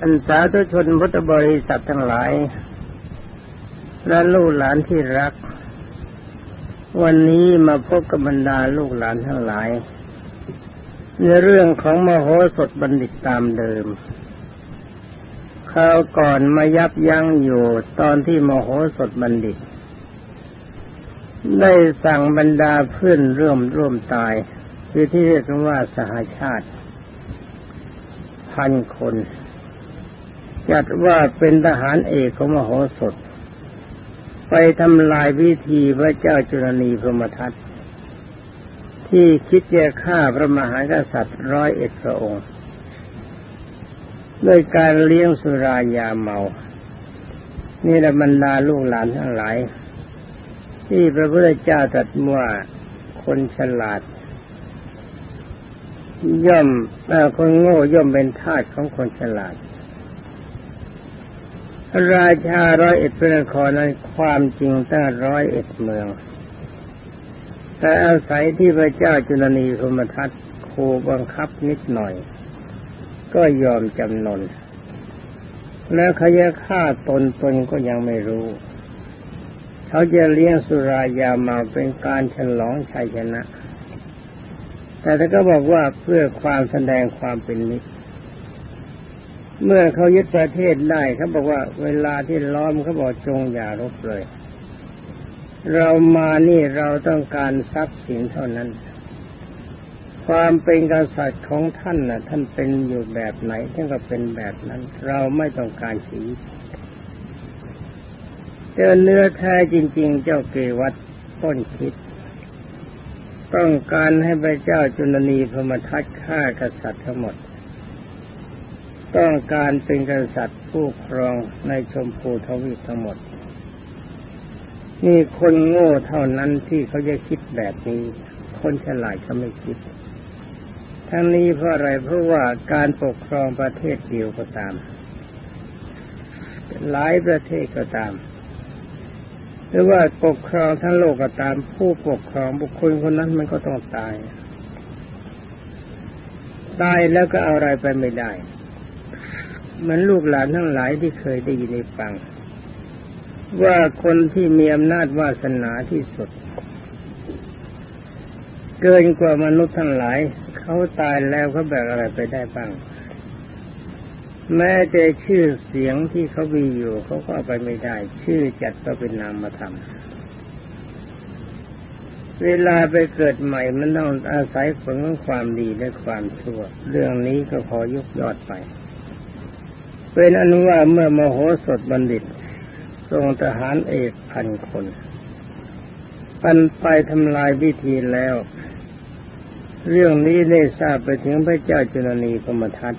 อันสาธุชนพุทธบริษัททั้งหลาย และลูกหลานที่รัก วันนี้มาพบกับบรรดาลูกหลานทั้งหลาย ในเรื่องของมโหสถบัณฑิตตามเดิมคราวก่อนมายับยั้งอยู่ตอนที่มโหสถบัณฑิต ได้สั่งบรรดาเพื่อนร่วมร่วมตาย คือที่เรียกว่าสหาชาติ พันคน จัดว่าเป็นทหารเอกของมโหสถ ไปทำลายวิธีพระเจ้าจุลนีพรมทัตที่คิดจะฆ่าพระมหากษัตริย์ร้อยเอ็ดพระองค์ด้วยการเลี้ยงสุรายาเมา นี่แหละบรรดาลูกหลานทั้งหลาย ที่พระพุทธเจ้าตรัสว่าคนฉลาด ย่อมคนโง่ย่อมเป็นทาสของคนฉลาด ราชาร้อยเอ็ดพระนครนั้นความจริงตั้งร้อยเอ็ดเมือง แต่อาศัยที่พระเจ้าจุลนีพมทัตโคบังคับนิดหน่อย ก็ยอมจำนน แล้วเขาจะฆ่าตนตนก็ยังไม่รู้ เขาจะเลี้ยงสุรายามาเป็นการฉลองชัยชนะ แต่ถ้าก็บอกว่าเพื่อความแสดงความเป็นมิตร เมื่อเขายึดประเทศได้เขาบอกว่า เวลาที่ล้อมเขาบอกจงอย่ารบเลย เรามานี่เราต้องการทรัพย์สินเท่านั้น ความเป็นกษัตริย์ของท่านน่ะ ท่านเป็นอยู่แบบไหนท่านก็เป็นแบบนั้น เราไม่ต้องการชีวิตเจอเนื้อแท้จริง ๆ เจ้าเกวัตต้นคิด ต้องการให้พระเจ้าจุลนีพมทัตฆ่ากษัตริย์ทั้งหมด ต้องการเป็นกษัตริย์ผู้ครองในชมพูทวีปทั้งหมด นี่คนโง่เท่านั้นที่เขาจะคิดแบบนี้ คนฉลาดเขาไม่คิด ทั้งนี้เพราะอะไรเพราะว่าการปกครองประเทศเดียวก็ตาม หลายประเทศก็ตาม หรือว่าปกครองทั้งโลกก็ตาม ผู้ปกครองบุคคลคนนั้นมันก็ต้องตายตายแล้วก็เอาอะไรไปไม่ได้ เหมือนลูกหลานทั้งหลายที่เคยได้ยินในฟัง ว่าคนที่มีอำนาจวาสนาที่สุด เกินกว่ามนุษย์ทั้งหลาย เขาตายแล้วเขาแบกอะไรไปได้บ้าง แม้แต่ชื่อเสียงที่เขามีอยู่เขาก็าไปไม่ได้ ชื่อจัดก็เป็นนามธรรมเวลาไปเกิดใหม่มันต้องอาศัยผลของความดีและความชั่ว เรื่องนี้ก็ขอยกยอดไป เป็นอนุว่าเมื่อมโหสถบัณฑิต ทรงทหารเอกพันคน ปันไปทำลายวิธีแล้ว เรื่องนี้ได้ทราบไปถึงพระเจ้าจุลนีพรหมทัต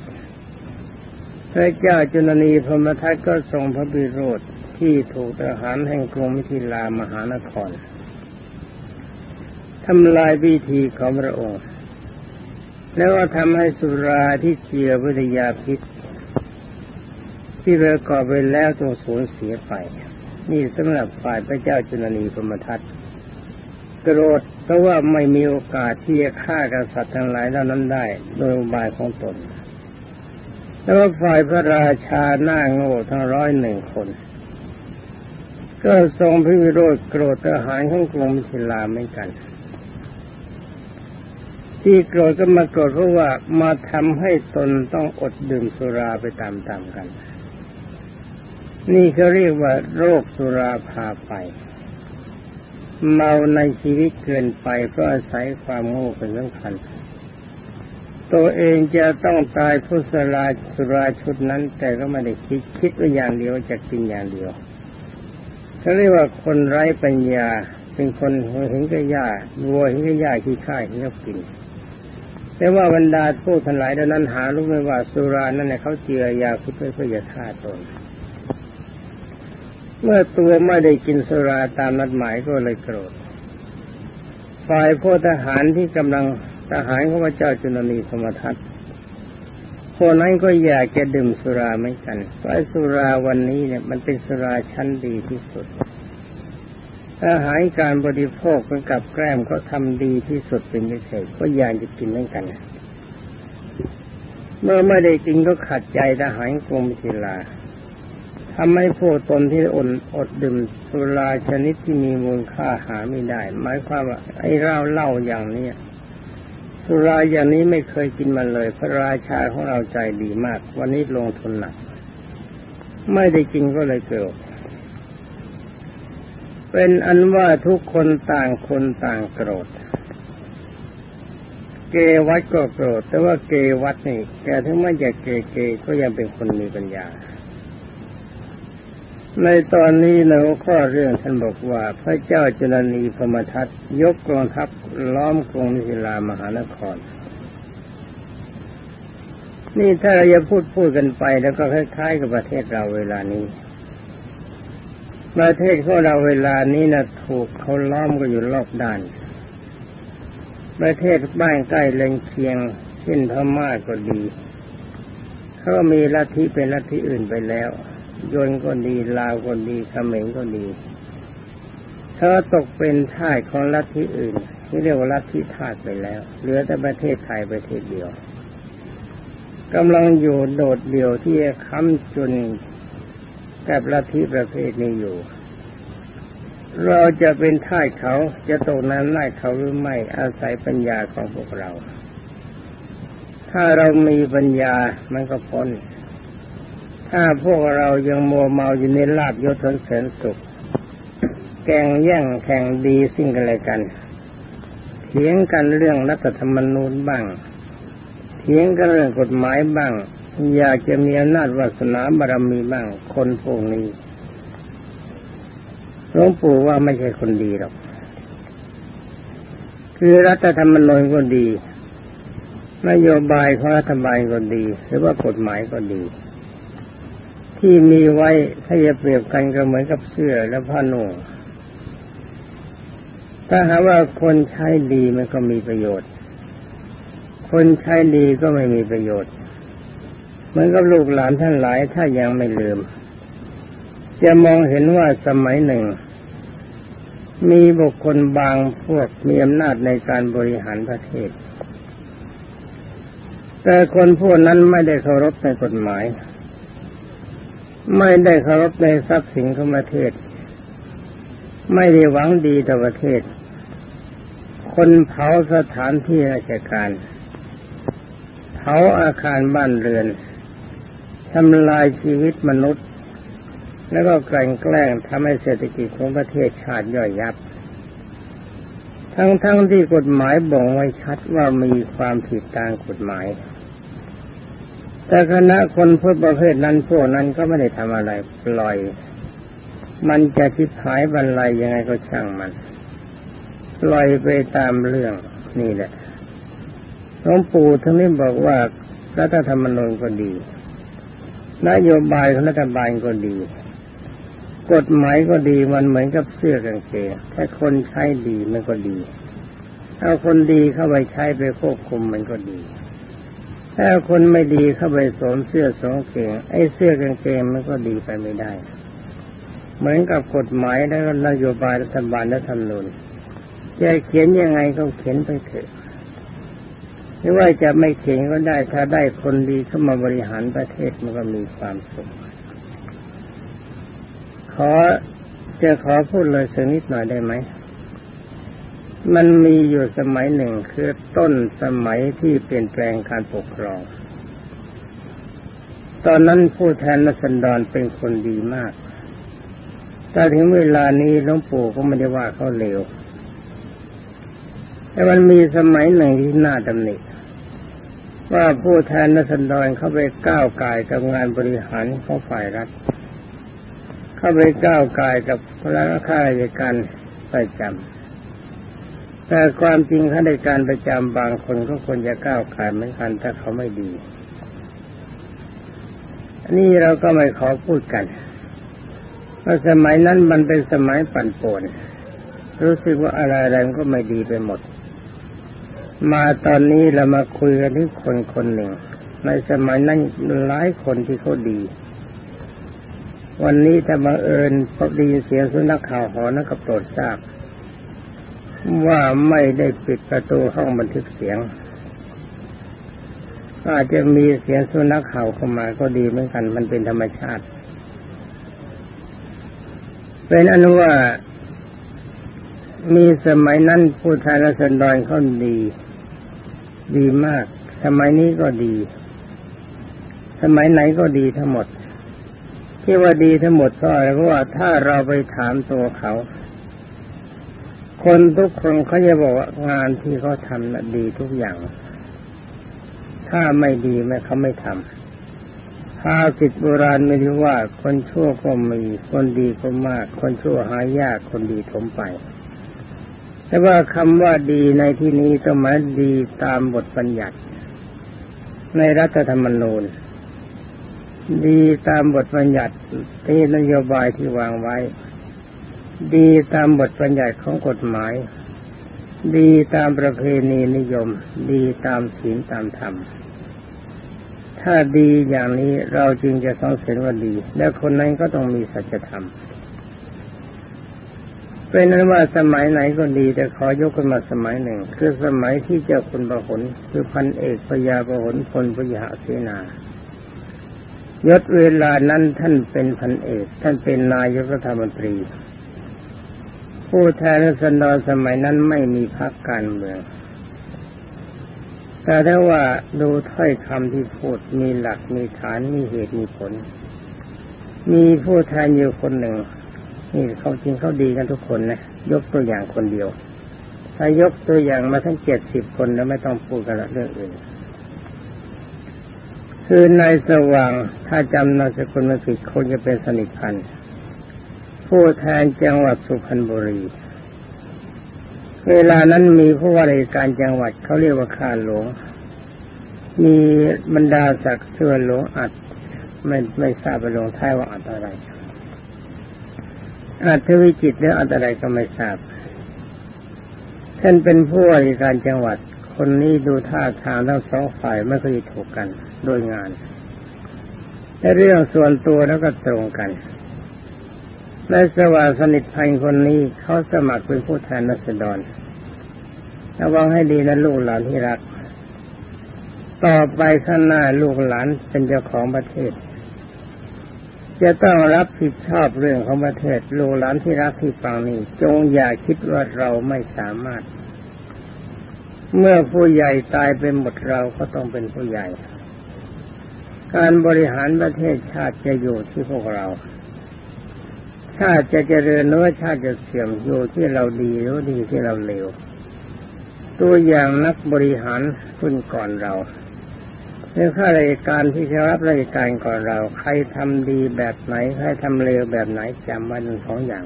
พระเจ้าจุลนีพรหมทัตก็ทรงพระบิโรธที่ถูกทหารแห่งกรุงมิถิลามหานครทำลายวิธีของพระองค์ แล้วก็ทำให้สุราที่เจียวิทยาพิษ ที่ประกอบไปแล้วจงสูญเสียไป นี่สำหรับฝ่ายพระเจ้าจุลนีพรมทัตโกรธเพราะว่าไม่มีโอกาสที่จะฆ่ากษัตริย์ทั้งหลายเหล่านั้นได้ โดยบายของตนแล้วฝ่ายพระราชาหน้าโง่ทั้งร้อยหนึ่งคน ก็ทรงพิวิโรธโกรธทหารของกรุงมิถิลาเหมือนกัน ที่โกรธก็มาโกรธเพราะว่ามาทำให้ตนต้องอดดื่มสุราไปตามๆกัน นี่เขาเรียกว่าโรคสุราพาไป เมาในชีวิตเกินไปเพราะอาศัยความโง่เป็นสำคัญ ตัวเองจะต้องตายพุสราสุราชุดนั้น แต่ก็ไม่ได้คิดคิดว่าอย่างเดียวจะกินอย่างเดียวเขาเรียกว่าคนไร้ปัญญาเป็นคนเห็นก็ยาวัวเห็นก็ยาขี้ข้าเห็นก็กินแต่ว่าบรรดาผู้ทั้งหลายเหล่านั้นหารู้ไหมว่าสุรานั่นเนี่ยเขาเจือยาพิษเพื่อจะฆ่าตน เมื่อตัวไม่ได้กินสุราตามนัดหมายก็เลยโกรธ ฝ่ายพวกทหารที่กำลังทหารของพระเจ้าจุลนีสมทัตคนนั้นก็อยากจะดื่มสุราเหมือนกันเพราะสุราวันนี้เนี่ยมันเป็นสุราชั้นดีที่สุด อาหารการบริโภคเป็นกับแกล้มก็ทำดีที่สุดเป็นพิเศษก็อยากจะกินเหมือนกัน เมื่อไม่ได้กินก็ขัดใจทหารกรมศิลา ทำให้พวกตนที่อดอดดื่มสุราชนิดที่มีมูลค่าหาไม่ได้ หมายความว่าไอ้เหล้าเหล้าอย่างเนี้ยสุราอย่างนี้ไม่เคยกินมาเลย พระราชาของเราใจดีมาก วันนี้ลงทุนหนัก ไม่ได้กินก็เลยเกิดเป็นอันว่าทุกคนต่างคนต่างโกรธ เกวัดก็โกรธ แต่ว่าเกวัดนี่แกถึงไม่จะเกเกก็ยังเป็นคนมีปัญญา ในตอนนี้ในหัวข้อเรื่องท่านบอกว่า พระเจ้าจุลนีพมทัตยกกองทัพล้อมกรุงนิศิลามหานคร นี่ถ้าเราจะพูดพูดกันไป แล้วก็คล้ายๆกับประเทศเราเวลานี้ ประเทศของเราเวลานี้นะถูกเขาล้อมก็อยู่รอบด้าน ประเทศบ้านใกล้เลงเคียงเช่นพม่าก็ดีเขามีลัทธิเป็นลัทธิอื่นไปแล้ว ยนก็ดีลาวก็ดีเขมรก็ดี เธอตกเป็นท่าสของลัทธิอื่น ที่เรียกว่าลัทธิทาสไปแล้ว เหลือแต่ประเทศไทยประเทศเดียวกำลังอยู่โดดเดี่ยวที่ค้ำจุนกับลัทธิประเภทนี้อยู่ เราจะเป็นท่าสเขาจะตกนั้นไล่เขาหรือไม่อาศัยปัญญาของพวกเรา ถ้าเรามีปัญญามันก็พ้น ถ้าพวกเรายังมัวเมาอยู่ในลาบยศเสริญสุข แก่งแย่งแข่งดีสิ่งกันอะไรกัน เถียงกันเรื่องรัฐธรรมนูญบ้าง เถียงกันเรื่องกฎหมายบ้าง อยากจะมีอำนาจวาสนาบารมีบ้าง คนพวกนี้หลวงปู่ว่าไม่ใช่คนดีหรอก คือรัฐธรรมนูญก็ดี นโยบายของรัฐบาลก็ดี หรือว่ากฎหมายก็ดี ที่มีไว้ถ้าจะเปรียบกันก็เหมือนกับเสื้อและผ้านุ่งถ้าหากว่าคนใช้ดีมันก็มีประโยชน์ คนใช้ดีก็ไม่มีประโยชน์เหมือนกับลูกหลานท่านหลายถ้ายังไม่ลืม จะมองเห็นว่าสมัยหนึ่ง มีบุคคลบางพวกมีอำนาจในการบริหารประเทศ แต่คนพวกนั้นไม่ได้เคารพในกฎหมาย ไม่ได้เคารพในทรัพย์สินของประเทศ ไม่ได้หวังดีต่อประเทศ คนเผาสถานที่ราชการ เผาอาคารบ้านเรือนทำลายชีวิตมนุษย์ แล้วก็แกล้งแกล้งทำให้เศรษฐกิจของประเทศชาติย่อยยับ ทั้งๆทที่กฎหมายบ่งไว้ชัดว่ามีความผิดตามกฎหมาย แต่คณะคนพูดประเภทนั้นพวกนั้นก็ไม่ได้ทำอะไรปล่อย มันจะทิพหายบรรลัยยังไงก็ช่างมันปล่อยไปตามเรื่องนี่แหละหลวงปู่ทั้งนี้บอกว่ารัฐธรรมนูญก็ดีนโยบายของรัฐบาลก็ดี กฎหมายก็ดีมันเหมือนกับเสื้อกางเกงถ้าคนใช้ดีมันก็ดีถ้าคนดีเข้าไปใช้ไปควบคุมมันก็ดี ถ้าคนไม่ดีเข้าไปสวมเสื้อสองเกงไอ้เสื้อกางเกงมันก็ดีไปไม่ได้ เหมือนกับกฎหมายและนโยบายรัฐบาลและธรรมนูญจะเขียนยังไงก็เขียนไปเถอะหรือว่าจะไม่เขียนก็ได้ ถ้าได้คนดีเข้ามาบริหารประเทศมันก็มีความสุขขอจะขอพูดเลยสักนิดหน่อยได้ไหม มันมีอยู่สมัยหนึ่งคือต้นสมัยที่เปลี่ยนแปลงการปกครอง ตอนนั้นผู้แทนรัศดรเป็นคนดีมากแต่ถึงเวลานี้หลวงปู่ก็ไม่ได้ว่าเขาเลวแต่มันมีสมัยหนึ่งที่น่าดำเนิว่าผู้แทนรัศดรเข้าไปก้าวไก่กับงานบริหารของฝ่ายรัฐ เข้าไปก้าวไก่กับพนังข้าราชการประจำ แต่ความจริงข้าราชการประจำบางคนก็ควรจะก้าวไก่เหมือนกันถ้าเขาไม่ดีอันนี้เราก็ไม่ขอพูดกันเพราะสมัยนั้นมันเป็นสมัยปั่นป่วน รู้สึกว่าอะไรๆก็ไม่ดีไปหมด มาตอนนี้เรามาคุยกันที่คนคนหนึ่ง ในสมัยนั้นหลายคนที่เขาดี วันนี้ถ้าบังเอิญพบดีเสียงสุนัขข่าวหอนักโปรดทราบ ว่าไม่ได้ปิดประตูห้องบันทึกเสียง อาจจะมีเสียงสุนัขเห่าเข้ามาก็ดีเหมือนกัน มันเป็นธรรมชาติ เป็นอนุว่ามีสมัยนั้นผู้ชายรัศดรเขาดี ดีมาก สมัยนี้ก็ดี สมัยไหนก็ดีทั้งหมดที่ว่าดีทั้งหมดเพราะอะไรเพราะว่าถ้าเราไปถามตัวเขา คนทุกคนเขาจะบอกว่างานที่เขาทำนะดีทุกอย่าง ถ้าไม่ดีไม่เขาไม่ทำภาษิตโบราณไม่รู้ว่า คนชั่วก็มี คนดีก็มาก คนชั่วหายากคนดีถมไป แต่ว่าคำว่าดีในที่นี้ก็หมายดีตามบทบัญญัติ ในรัฐธรรมนูญดีตามบทบัญญัติที่นโยบายที่วางไว้ ดีตามบทบัญญัติของกฎหมาย ดีตามประเพณีนิยม ดีตามศีลตามธรรม ถ้าดีอย่างนี้เราจึงจะต้องเสียว่าดี และคนนั้นก็ต้องมีสัจธรรมเป็นนั้นว่าสมัยไหนก็ดีแต่ขอยกขึ้นมาสมัยหนึ่ง คือสมัยที่เจ้าคุณประหลคือพันเอกพญาประหลพลพยาเสนายศเวลานั้นท่านเป็นพันเอก ท่านเป็นนายกรัฐมนตรี ผู้แทนรัษฎรสมัยนั้นไม่มีพรรคการเมือง แต่ถ้าว่าดูถ้อยคำที่พูดมีหลักมีฐานมีเหตุมีผล มีผู้แทนอยู่คนหนึ่งนี่เขาจริงเขาดีกันทุกคนนะยกตัวอย่างคนเดียว ถ้ายกตัวอย่างมาทั้งเจ็ดสิบคนแล้วไม่ต้องพูดกันละเรื่องอื่นคือนายสว่างถ้าจำนามสกุลไม่ผิดคงจะเป็นสนิทพันธ์ ผู้แทนจังหวัดสุพรรณบุรี เวลานั้นมีผู้ว่าราชการจังหวัดเขาเรียกว่าข้าหลวง มีบรรดาศักดิ์เชื่อหลวงอัดไม่ไม่ทราบไปลงท้ายว่าอัดอะไรอาจทวิจิตหรืออัดอะไรก็ไม่ทราบท่านเป็นผู้ว่าราชการจังหวัด คนนี้ดูท่าทางทั้งสองฝ่ายไม่เคยถูกกันโดยงานและเรื่องส่วนตัวแล้วก็ตรงกัน ในสวาสนิทพันคนนี้เขาสมัครเป็นผู้แทนรัษฎรระวังให้ดีนะลูกหลานที่รัก ต่อไปข้างหน้าลูกหลานเป็นเจ้าของประเทศ จะต้องรับผิดชอบเรื่องของประเทศ ลูกหลานที่รักที่ฟังนี้ จงอย่าคิดว่าเราไม่สามารถ เมื่อผู้ใหญ่ตายไปหมดเราก็ต้องเป็นผู้ใหญ่ การบริหารประเทศชาติจะอยู่ที่พวกเรา ชาติจะเจริญหรือว่าชาติจะเสื่อมอยู่ที่เราดีหรือดีที่เราเลวตัวอย่างนักบริหารรุ่นก่อนเราในข้าราชการที่จะรับราชการก่อนเรา ใครทำดีแบบไหน ใครทำเลวแบบไหนจำไว้ทั้งสองอย่าง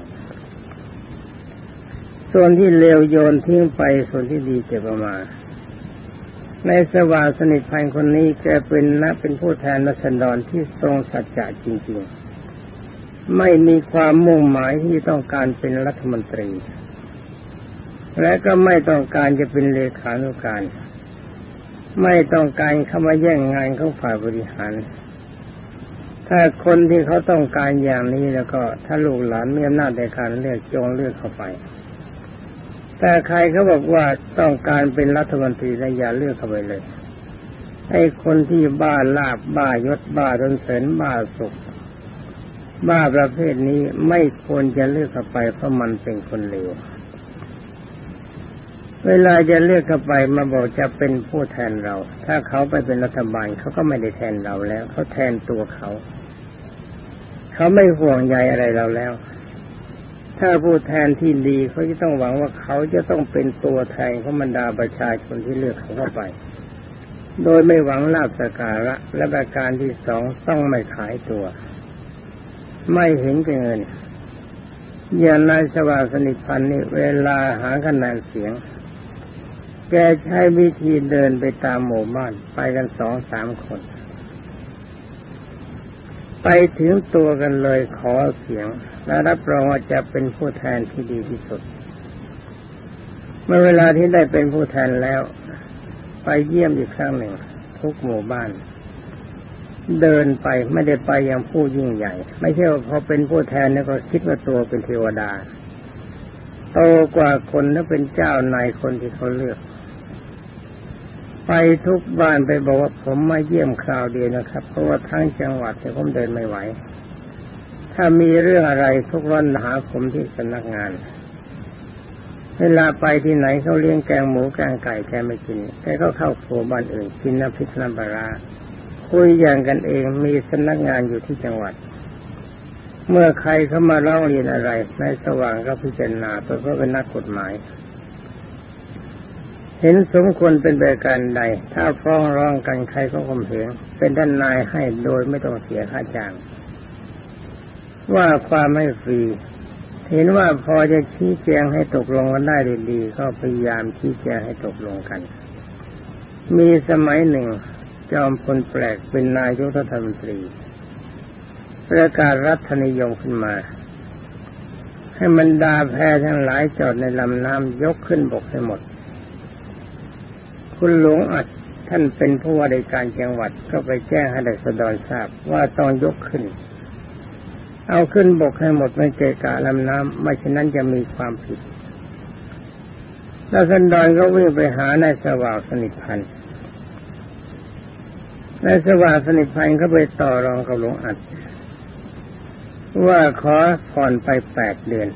ส่วนที่เลวโยนทิ้งไปส่วนที่ดีเก็บมา ในสวาสนิทพันคนนี้แกเป็นนักเป็นผู้แทนรัษฎรที่ทรงสัจจะจริง ๆ ไม่มีความมุ่งหมายที่ต้องการเป็นรัฐมนตรี และก็ไม่ต้องการจะเป็นเลขานุการ ไม่ต้องการเข้ามาแย่งงานของฝ่ายบริหาร ถ้าคนที่เขาต้องการอย่างนี้แล้วก็ถ้าลูกหลานมีอำนาจในการเลือกจงเลือกเข้าไปแต่ใครเขาบอกว่าต้องการเป็นรัฐมนตรีแล้วอย่าเลือกเข้าไปเลยไอ้คนที่บ้าลาบบ้ายศบ้าดนเสริญบ้าสุข บ้าประเภทนี้ไม่ควรจะเลือกเข้าไปเพราะมันเป็นคนเลวเวลาจะเลือกเข้าไปมาบอกจะเป็นผู้แทนเรา ถ้าเขาไปเป็นรัฐบาลเขาก็ไม่ได้แทนเราแล้ว เขาแทนตัวเขา เขาไม่ห่วงใยอะไรเราแล้ว ถ้าผู้แทนที่ดีเขาจะต้องหวังว่าเขาจะต้องเป็นตัวแทนของบรรดาประชาชนที่เลือกเขาเข้าไป โดยไม่หวังลาบสการะและประการที่สองต้องไม่ขายตัว ไม่เห็นแกเงินอย่างนายสวาสนิทพันธ์นี่เวลาหาคะแนนเสียง แกใช้วิธีเดินไปตามหมู่บ้านไปกันสองสามคน ไปถึงตัวกันเลยขอเสียง และรับรองว่าจะเป็นผู้แทนที่ดีที่สุด เมื่อเวลาที่ได้เป็นผู้แทนแล้ว ไปเยี่ยมอีกครั้งหนึ่ง ทุกหมู่บ้าน เดินไปไม่ได้ไปอย่างผู้ยิ่งใหญ่ ไม่ใช่ว่าพอเป็นผู้แทนแล้วก็คิดว่าตัวเป็นเทวดา โตกว่าคนแล้วเป็นเจ้านายคนที่เขาเลือก ไปทุกบ้านไปบอกว่าผมมาเยี่ยมคราวเดียวนะครับ เพราะว่าทั้งจังหวัดเนี่ยผมเดินไม่ไหว ถ้ามีเรื่องอะไรทุกวันหาผมที่สำนักงานเวลาไปที่ไหนเขาเลี้ยงแกงหมูแกงไก่แกไม่กินแกก็เข้าครัวบ้านอื่นกินน้ำพริกน้ำปลาร้า คุยอย่างกันเองมีสำนักงานอยู่ที่จังหวัด เมื่อใครเข้ามาร้องเรียนอะไรนายสว่างก็พิจารณาตัวก็เป็นนักกฎหมาย เห็นสมควรเป็นประการใด ถ้าฟ้องร้องกันใครก็ข่มเหงเป็นด้านนายให้โดยไม่ต้องเสียค่าจ้าง ว่าความไม่ฟรีเห็นว่าพอจะชี้แจงให้ตกลงกันได้ดีๆก็พยายามชี้แจงให้ตกลงกัน มีสมัยหนึ่ง จอมพลแปลกเป็นนายกรัฐมนตรีประกาศรัฐนิยมขึ้นมา ให้มันดาแพทั้งหลายจอดในลำน้ำยกขึ้นบกให้หมด คุณหลวงอัดท่านเป็นผู้ว่าราชการจังหวัดก็ไปแจ้งให้ราษฎรทราบว่าต้องยกขึ้น เอาขึ้นบกให้หมดไม่เกะกะลำน้ำไม่ฉะนั้นจะมีความผิดราษฎรก็วิ่งไปหานายสว่างสนิทพันธ์ นายสว่างสนิทพันธ์ก็ไปต่อรองกับหลวงอัด ว่าขอผ่อนไปแปดเดือน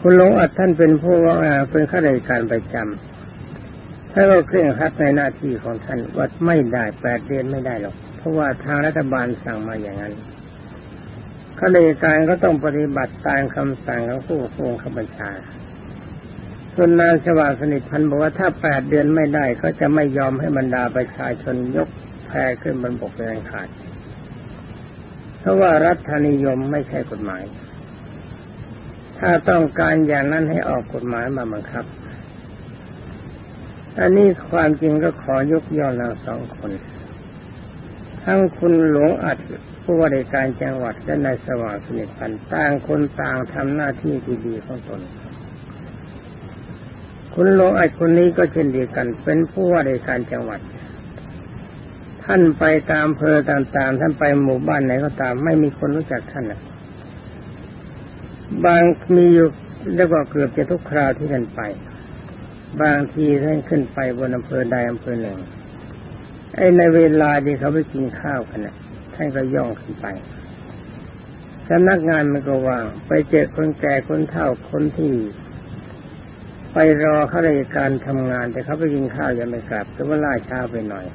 คุณหลวงอัดท่านเป็นผู้ว่าเป็นข้าราชการประจำถ้าก็เคร่งครัดในหน้าที่ของท่านว่าไม่ได้แปดเดือนไม่ได้หรอก เพราะว่าทางรัฐบาลสั่งมาอย่างนั้นข้าราชการก็ต้องปฏิบัติตามคำสั่งของผู้คงขบัญชา ส่วนนายสว่างสนิทพันบอกว่าถ้าแปดเดือนไม่ได้ก็จะไม่ยอมให้บรรดาประชาชนยกแพขึ้นบนบกเป็นขาด เพราะว่ารัฐนิยมไม่ใช่กฎหมาย ถ้าต้องการอย่างนั้นให้ออกกฎหมายมาบังคับ อันนี้ความจริงก็ขอยกย่องนางสองคน ทั้งคุณหลวงอัดผู้ว่าราชการจังหวัดและนายสว่างสนิทพันต่างคนต่างทำหน้าที่ที่ดีของตน คุณหลวงอัดคนนี้ก็เช่นเดียวกัน เป็นผู้ว่าราชการจังหวัด ท่านไปตามอำเภอต่างๆ ท่านไปหมู่บ้านไหนก็ตาม ไม่มีคนรู้จักท่านนะบางมีอยู่แล้วก็เกือบจะทุกคราวที่ท่านไป บางทีท่านขึ้นไปบนอำเภอใดอำเภอหนึ่งไอ้ในเวลาที่เขาไปกินข้าวกันนะ่ะท่านก็ย่องขึ้นไปสำนักงานมันก็ว่าง ไปเจอคนแก่คนเฒ่าคนที่ ไปรอข้าราชการทำงาน แต่เขาไปกินข้าวยังไม่กลับแต่ว่าล่าช้าไปหน่อย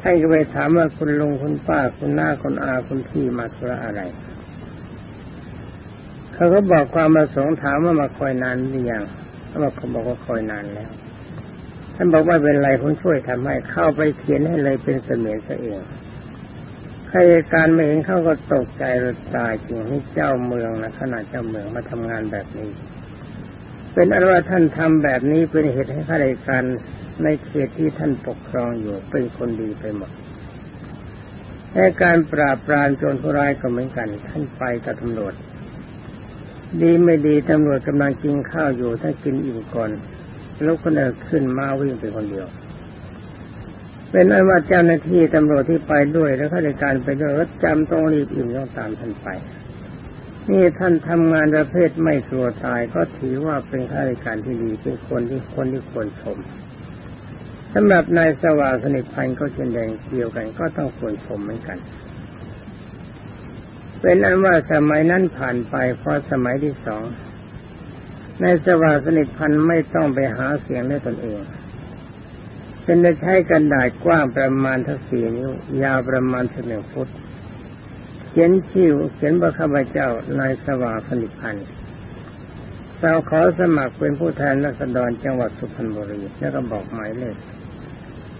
ท่านก็ไปถามว่าคุณลุงคุณป้าคุณหน้าคุณอาคุณพี่มาธุระอะไร เขาก็บอกความประสงค์ถามว่ามาคอยนานหรือยังเขาบอกเขาบอกว่าคอยนานแล้ว ท่านบอกว่าเป็นไรผมช่วยทำให้เข้าไปเขียนให้เลยเป็นเสมียนซะเองใครการไม่เห็นเขาก็ตกใจรตายจริงให้เจ้าเมืองนะขนาดเจ้าเมืองมาทำงานแบบนี้ เป็นอันว่าท่านทำแบบนี้เป็นเหตุให้ข้าราชการในเขตที่ท่านปกครองอยู่เป็นคนดีไปหมดและการปราบปรามโจรผู้ร้ายก็เหมือนกัน ท่านไปกับตำรวจ ดีไม่ดีตำรวจกำลังกินข้าวอยู่ท่านกินอิ่มก่อนแล้วคนอื่นขึ้นมาวิ่งไปคนเดียว เป็นอันว่าเจ้าหน้าที่ตำรวจที่ไปด้วย แล้วข้าราชการไปด้วยจำต้องรีบอิ่มต้องตามท่านไป นี่ท่านทำงานประเภทไม่กลัวตายก็ถือว่าเป็นข้าราชการที่ดีเป็นคนที่คนที่ควรชมสำหรับนายสว่างสนิทพันธ์ก็เช่นเดียวเกี่ยวกันก็ต้องควรชมเหมือนกัน เป็นอันว่าสมัยนั้นผ่านไปพอสมัยที่สองนายสว่างสนิทพันธ์ไม่ต้องไปหาเสียงด้วยตนเองเป็นได้ใช้กระดาษกว้างประมาณทั้งสี่นิ้วยาวประมาณถึงหนึ่งฟุต ขียนชื่อเขียนว่าข้าพเจ้านายสว่างสนิพันธ์เราขอสมัครเป็นผู้แทนรัษฎรจังหวัดสุพรรณบุรีแล้วก็บอกหมายเลข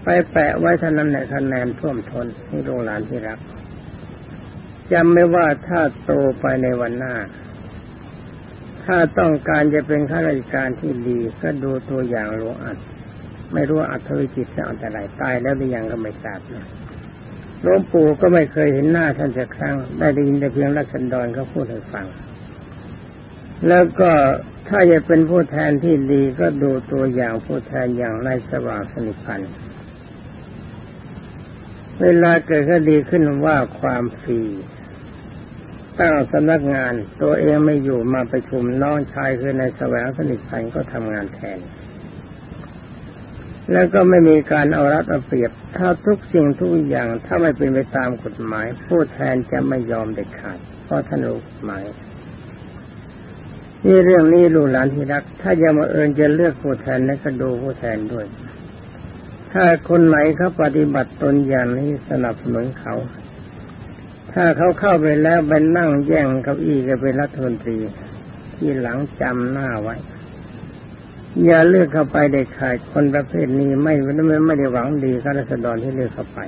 ไปแปะไว้ท่านั้นแหละคะแนนท่วมทนที่โรงหลานที่รักจำไม่ว่าถ้าโตไปในวันหน้า ถ้าต้องการจะเป็นข้าราชการที่ดีก็ดูตัวอย่างหลวงอัด ไม่รู้อัตวิจิตจะอันตรายตายแล้วหรือยังก็ไม่ทราบนะ หลวงปู่ก็ไม่เคยเห็นหน้าท่านสักครั้ง ได้ได้ยินแต่เพียงรัศดรเขาพูดให้ฟัง แล้วก็ถ้าจะเป็นผู้แทนที่ดีก็ดูตัวอย่างผู้แทนอย่างนายสว่างสนิทพันธ์เวลาเกิดคดีขึ้นว่าความฟรีตั้งสำนักงาน ตัวเองไม่อยู่มาประชุมน้องชายคือในแสวงสนิทพันธ์ก็ทำงานแทน แล้วก็ไม่มีการเอารัดเอาเปรียบ ถ้าทุกสิ่งทุกอย่างถ้าไม่เป็นไปตามกฎหมาย ผู้แทนจะไม่ยอมเด็ดขาด เพราะท่านรู้กฎหมายนี่เรื่องนี้ลูกหลานที่รัก ถ้ายังมาเอิญจะเลือกผู้แทนแล้วก็ดูผู้แทนด้วย ถ้าคนไหนเขาปฏิบัติตนอย่างนี้สนับสนุนเขา ถ้าเขาเข้าไปแล้วไปนั่งแย่งเก้าอี้ก็เป็นรัฐมนตรี ที่หลังจำหน้าไว้ อย่าเลือกเข้าไปเด็ดขาดคนประเภทนี้ไม่ไม่ไม่ได้หวังดีข้าราษฎรที่เลือกเข้าไป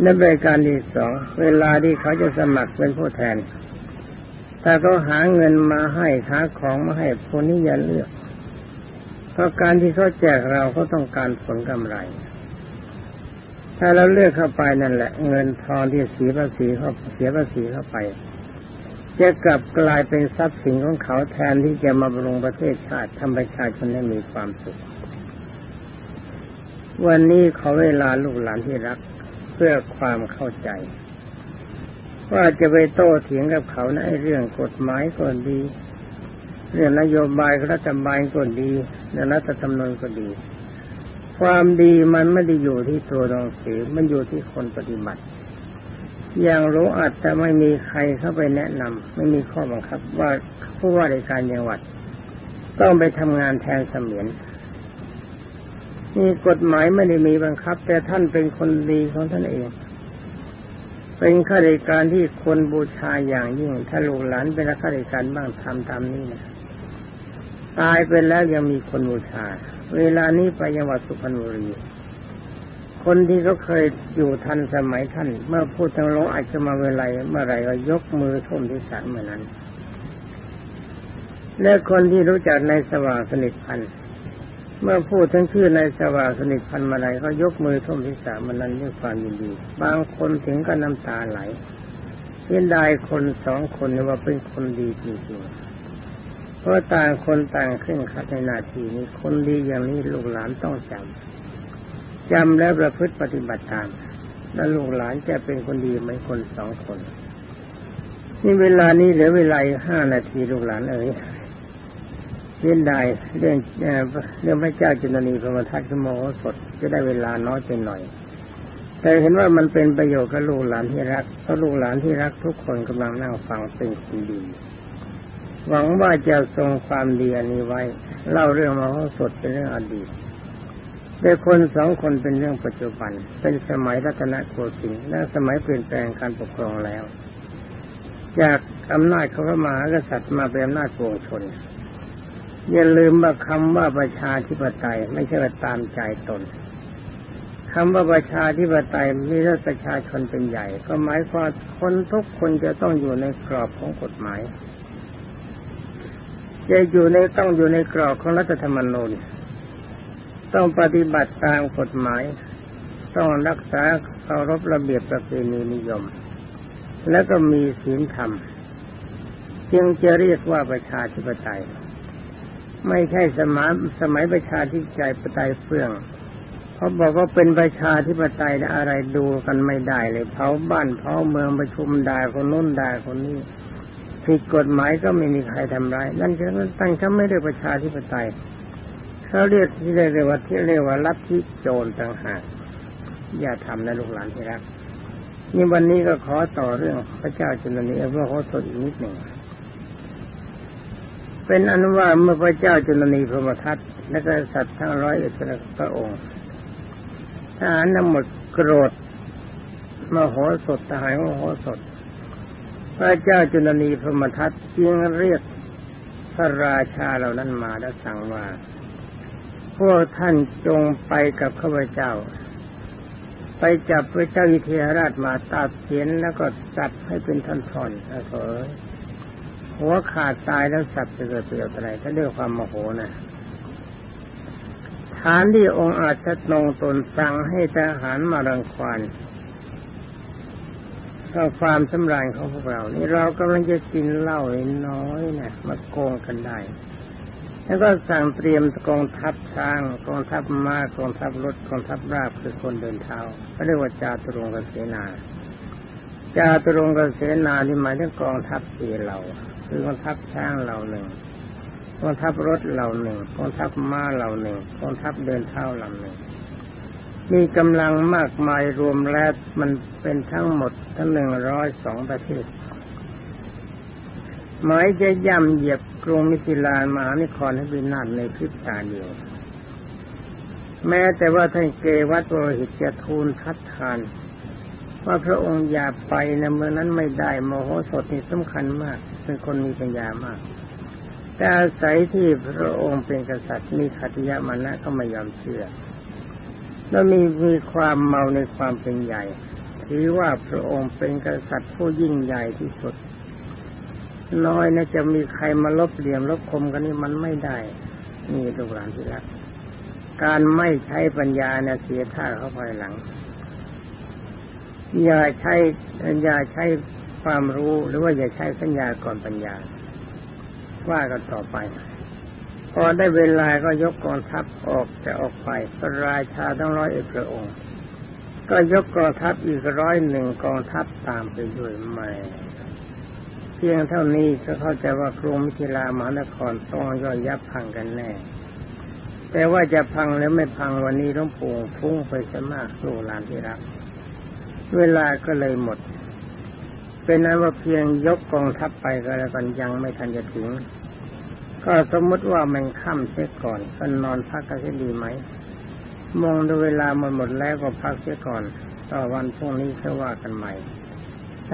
และบริการที่สองเวลาที่เขาจะสมัครเป็นผู้แทน ถ้าเขาหาเงินมาให้หาของมาให้คนนี้อย่าเลือก เพราะการที่เขาแจกเราเขาต้องการผลกำไร ถ้าเราเลือกเข้าไปนั่นแหละ เงินทองที่เสียภาษีเขาเสียภาษีเข้าไป จะกลับกลายเป็นทรัพย์สินของเขาแทนที่จะมาบำรุงประเทศชาติทำประชาชนให้มีความสุข วันนี้ขอเวลาลูกหลานที่รักเพื่อความเข้าใจ ว่าจะไปโต้เถียงกับเขาในเรื่องกฎหมายก็ดี เรื่องนโยบายรัฐบาลก็ดีเรื่องรัฐธรรมนูญก็ดี ความดีมันไม่ได้อยู่ที่ตัวหนังสือมันอยู่ที่คนปฏิบัติ อย่างรู้อาจจะไม่มีใครเข้าไปแนะนำไม่มีข้อบังคับ ว่าผู้ว่าราชการจังหวัด ต้องไปทำงานแทนเสมียนนี่กฎหมายไม่ได้มีบังคับ แต่ท่านเป็นคนดีของท่านเอง เป็นข้าราชการที่คนบูชาอย่างยิ่ง ถ้าลูกหลานเป็นข้าราชการบ้างทำตามนี้นะตายไปแล้วยังมีคนบูชา เวลานี้ไปจังหวัดสุพรรณบุรี คนที่เขาเคยอยู่ทันสมัยท่าน เมื่อพูดถึงหลวงอาจจะมาเวลาเมื่อไรก็ยกมือท่วมที่สารเมื่อนั้นและคนที่รู้จักในสว่างสนิทพันเมื่อพูดถึงชื่อในสว่างสนิทพันมาไรก็ยกมือท่วมที่สารเมื่อนั้นด้วยความยินดี บางคนถึงก็น้ำตาไหลเห็นได้คนสองคนว่าเป็นคนดีจริงๆเพราะต่างคนต่างขึ้นขัดในนาทีนี้คนดีอย่างนี้ลูกหลานต้องจำ จำแล้วประพฤติปฏิบัติตาม แล้วลูกหลานจะเป็นคนดีเหมือนคนสองคน นี่เวลานี้เหลือเวลาห้านาทีลูกหลานเอ๋ยเรื่องใดเรื่องเรื่องพระเจ้าจุลนีพระมทัตขโมสดจะได้เวลาน้อยไปหน่อย แต่เห็นว่ามันเป็นประโยชน์กับลูกหลานที่รักเพราะลูกหลานที่รักทุกคนกำลังนั่งฟังเป็นคนดี หวังว่าจะทรงความดีอันนี้ไว้ เล่าเรื่องมโหสถเป็นเรื่องอดีต แต่คนสองคนเป็นเรื่องปัจจุบัน เป็นสมัยรัตนโกสินทร์และสมัยเปลี่ยนแปลงการปกครองแล้ว จากอำนาจเขาพระมหากษัตริย์มาเป็นอำนาจปวงชน อย่าลืมว่าคำว่าประชาธิปไตยไม่ใช่ว่าตามใจตนคำว่าประชาธิปไตยมีรัฐประชาชนเป็นใหญ่ ก็หมายความคนทุกคนจะต้องอยู่ในกรอบของกฎหมาย จะอยู่ในต้องอยู่ในกรอบของรัฐธรรมนูญ ต้องปฏิบัติตามกฎหมาย ต้องรักษาเคารพระเบียบประเพณีนิยม แล้วก็มีศีลธรรม จึงจะเรียกว่าประชาธิปไตย ไม่ใช่สมัยสมัยประชาธิปไตยปไตยเฟื่องเขาบอกว่าเป็นประชาธิปไตยอะไรดูกันไม่ได้เลยเผาบ้านเผาเมืองประชุมด่าคนนู้นด่าคนนี้ผิดกฎหมายก็ไม่มีใครทำร้ายนั่นคือตั้งเขาไม่ได้ประชาธิปไตย เขาเรียกที่เรียกว่าที่เรียกว่าลัทธิโจรต่างหากอย่าทำนะลูกหลานที่รักนี่วันนี้ก็ขอต่อเรื่องพระเจ้าจุลนีเพื่อขอสดอีกนิดหนึ่งเป็นอนุว่าเมื่อพระเจ้าจุลนีพระมทัตและก็สัตว์ทั้งร้อยเอ็ดพระองค์ทหารทั้งหมดโกรธมโหสถทหารมโหสถ พระเจ้าจุลนีพระมทัตจึงเรียกพระราชาเหล่านั้นมาและสั่งว่า พวกท่านจงไปกับข้าพเจ้า ไปจับพระเจ้าอิเทหราชมาตัดเขียนแล้วก็จับให้เป็นท่อนๆนะเถอหัวขาดตายแล้วสับจะเกิดประโยชน์อะไรถ้าเรื่องความโมโหนะฐานที่องค์อาจจะนงตนสั่งให้ทหารมารังควานก็ความสำราญของพวกเรา นี่เรากำลังจะกินเหล้าน้อยนะมาโกงกันได้ แล้วก็สั่งเตรียมกองทัพช้างกองทัพม้ากองทัพรถกองทัพราบคือคนเดินเท้าเขาเรียกว่าจาตุรงกเสนา จาตุรงกเสนาที่หมายถึงกองทัพสี่เหล่าคือกองทัพช้างเหล่าหนึ่งกองทัพรถเหล่าหนึ่งกองทัพม้าเหล่าหนึ่งกองทัพเดินเท้าเหล่าหนึ่งมีกำลังมากมายรวมแล้วมันเป็นทั้งหมดทั้งหนึ่งร้อยสองประเทศ หมายจะย่ำเหยียบกรุงมิถิลานมหานครให้วินาศในพริบตาเดียว แม้แต่ว่าท่านเกวัตโรหิตจะทูลทัดทาน ว่าพระองค์อย่าไปนะเมื่อนั้นไม่ได้โมโหสถนี่สำคัญมาก เป็นคนมีปัญญามาก แต่อาศัยที่พระองค์เป็นกษัตริย์มีขัติยมานะก็ไม่ยอมเชื่อ แล้วมีมีความเมาในความเป็นใหญ่ ถือว่าพระองค์เป็นกษัตริย์ผู้ยิ่งใหญ่ที่สุด น้อยนะจะมีใครมาลบเหลี่ยมลบคมกันนี่มันไม่ได้ นี่ลูกหลานที่รัก การไม่ใช้ปัญญาเนี่ยเสียท่าเข้าภายหลัง อย่าใช้อย่าใช้ความรู้หรือว่าอย่าใช้สัญญาก่อนปัญญา ว่ากันต่อไป พอได้เวลาก็ยกกองทัพออกจะออกไปพระราชาต้องร้อยเอกพระองค์ ก็ยกกองทัพอีกร้อยหนึ่งกองทัพตามไปด้วยไม่ เพียงเท่านี้ก็เข้าใจว่ากรุงมิถิลามหานครต้องย่อยยับพังกันแน่ แต่ว่าจะพังหรือไม่พังวันนี้หลวงปู่ฟุ้งไปซะมากลูกหลานที่รัก เวลาก็เลยหมด เป็นนั้นว่าเพียงยกกองทัพไปก็แล้วกันยังไม่ทันจะถึง ก็สมมติว่ามันค่ำเสียก่อนก็นอนพักกันจะดีไหม มองดูเวลาหมดหมดแล้วก็พักเสียก่อน ต่อวันพรุ่งนี้จะว่ากันใหม่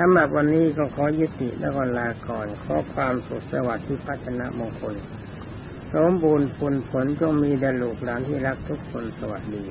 สำหรับวันนี้ก็ขอยุติแล้วก็ลาก่อนขอความสุขสวัสดิ์ที่พัฒนามงคล สมบูรณ์ผลผลจงมีแด่ลูกหลานที่รักทุกคนสวัสดี